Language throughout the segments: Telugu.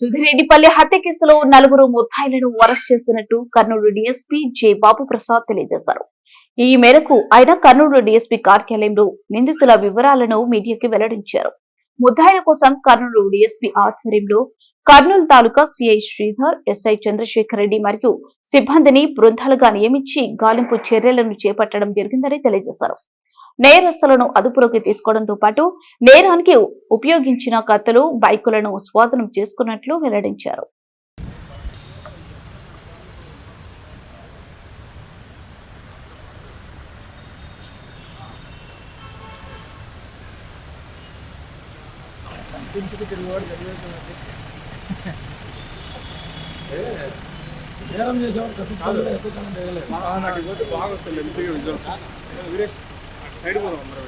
సుధిరెడ్డిపల్లి హత్య కేసులో నలుగురు ముద్దాయిలను అరెస్ట్ చేసినట్టు కర్నూలు డీఎస్పీ జె బాబు ప్రసాద్ తెలియజేశారు. ఈ మేరకు ఆయన కర్నూలు డీఎస్పీ కార్యాలయంలో నిందితుల వివరాలను మీడియాకి వెల్లడించారు. ముద్దాయిల కోసం కర్నూలు డీఎస్పీ ఆధ్వర్యంలో కర్నూలు తాలూకా సిఐ శ్రీధర్ ఎస్ఐ చంద్రశేఖర్ రెడ్డి మరియు సిబ్బందిని బృందాలుగా నియమించి గాలింపు చర్యలను చేపట్టడం జరిగిందని తెలియజేశారు. నేరస్తులను అదుపులోకి తీసుకోవడంతో పాటు నేరానికి ఉపయోగించిన కత్తులు బైకులను స్వాధీనం చేసుకున్నట్లు వెల్లడించారు. తిరుగుబాటు నేరం చేసేవారు తప్పించుకోలేదు ఎత్తుతాను దిగలేదు నాకు బాగా వస్తుంది. విజువల్స్ వీరేష్. సైడ్ పోదాం అందరం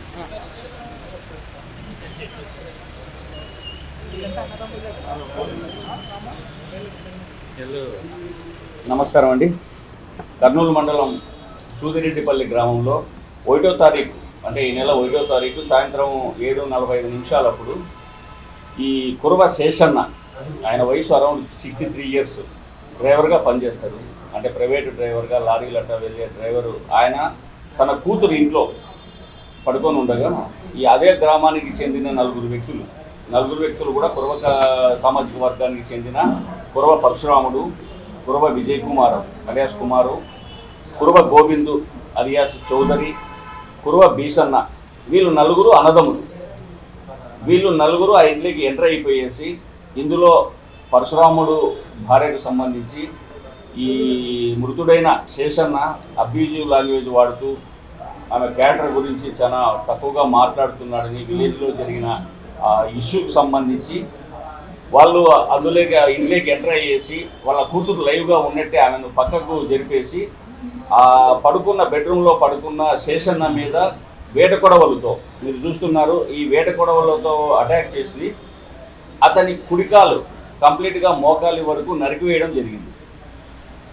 నమస్కారం అండి. కర్నూలు మండలం సూదిరెడ్డిపల్లి గ్రామంలో ఒకటో తారీఖు అంటే ఈ నెల ఒకటో తారీఖు సాయంత్రం ఏడు నలభై ఐదు నిమిషాలప్పుడు ఈ కురవ శేషన్న ఆయన వయసు అరౌండ్ సిక్స్టీ త్రీ ఇయర్స్ డ్రైవర్గా పనిచేస్తారు అంటే ప్రైవేట్ డ్రైవర్గా లారీలట్ట వెళ్ళే డ్రైవరు ఆయన తన కూతురు ఇంట్లో పడుకొని ఉండగా ఈ అదే గ్రామానికి చెందిన నలుగురు వ్యక్తులు నలుగురు వ్యక్తులు కూడా కురవ సామాజిక వర్గానికి చెందిన కురవ పరశురాముడు కురవ విజయ్ కుమార్ అలియాస్ కుమారు కురవ గోవిందు అలియాస్ చౌదరి కురవ బీసన్న వీళ్ళు నలుగురు అన్నదమ్ములు. వీళ్ళు నలుగురు ఆ ఇంట్లోకి ఎంటర్ అయిపోయేసి ఇందులో పరశురాముడు భార్యకు సంబంధించి ఈ మృతుడైన శేషన్న అబ్యూజివ్ లాంగ్వేజ్ వాడుతూ ఆమె క్యాటర్ గురించి చాలా తక్కువగా మాట్లాడుతున్నాడని విలేజ్లో జరిగిన ఇష్యూకి సంబంధించి వాళ్ళు అందులోకి ఇంట్లోకి ఎంటర్ అయ్యేసి వాళ్ళ కూతురు లైవ్గా ఉన్నట్టే ఆమెను పక్కకు జరిపేసి ఆ పడుకున్న బెడ్రూమ్లో పడుకున్న శేషన్న మీద వేట కొడవలతో మీరు చూస్తున్నారు ఈ వేట కొడవలతో అటాక్ చేసి అతని కుడికాలు కంప్లీట్గా మోకాలి వరకు నరికివేయడం జరిగింది.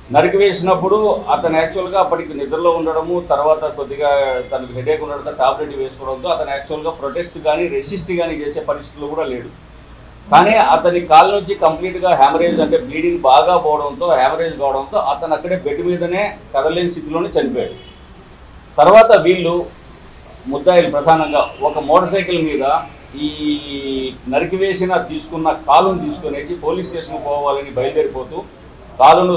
నరికివేసినప్పుడు అతను యాక్చువల్గా అప్పటికి నిద్రలో ఉండడము తర్వాత కొద్దిగా తనకు హెడేక్ ఉండడంతో టాబ్లెట్ వేసుకోవడంతో అతను యాక్చువల్గా ప్రొటెస్ట్ కానీ రెసిస్ట్ కానీ చేసే పరిస్థితులు కూడా లేడు. కానీ అతని కాళ్ళ నుంచి కంప్లీట్గా హ్యామరేజ్ అంటే బ్లీడింగ్ బాగా పోవడంతో హ్యామరేజ్ కావడంతో అతను అక్కడే బెడ్ మీదనే కదలేని స్థితిలోనే చనిపోయాడు. తర్వాత వీళ్ళు ముద్దాయిలు ప్రధానంగా ఒక మోటార్ సైకిల్ మీద ఈ నరికివేసిన తీసుకున్న కాలును తీసుకునేసి పోలీస్ స్టేషన్కి పోవాలని బయలుదేరిపోతూ కాలును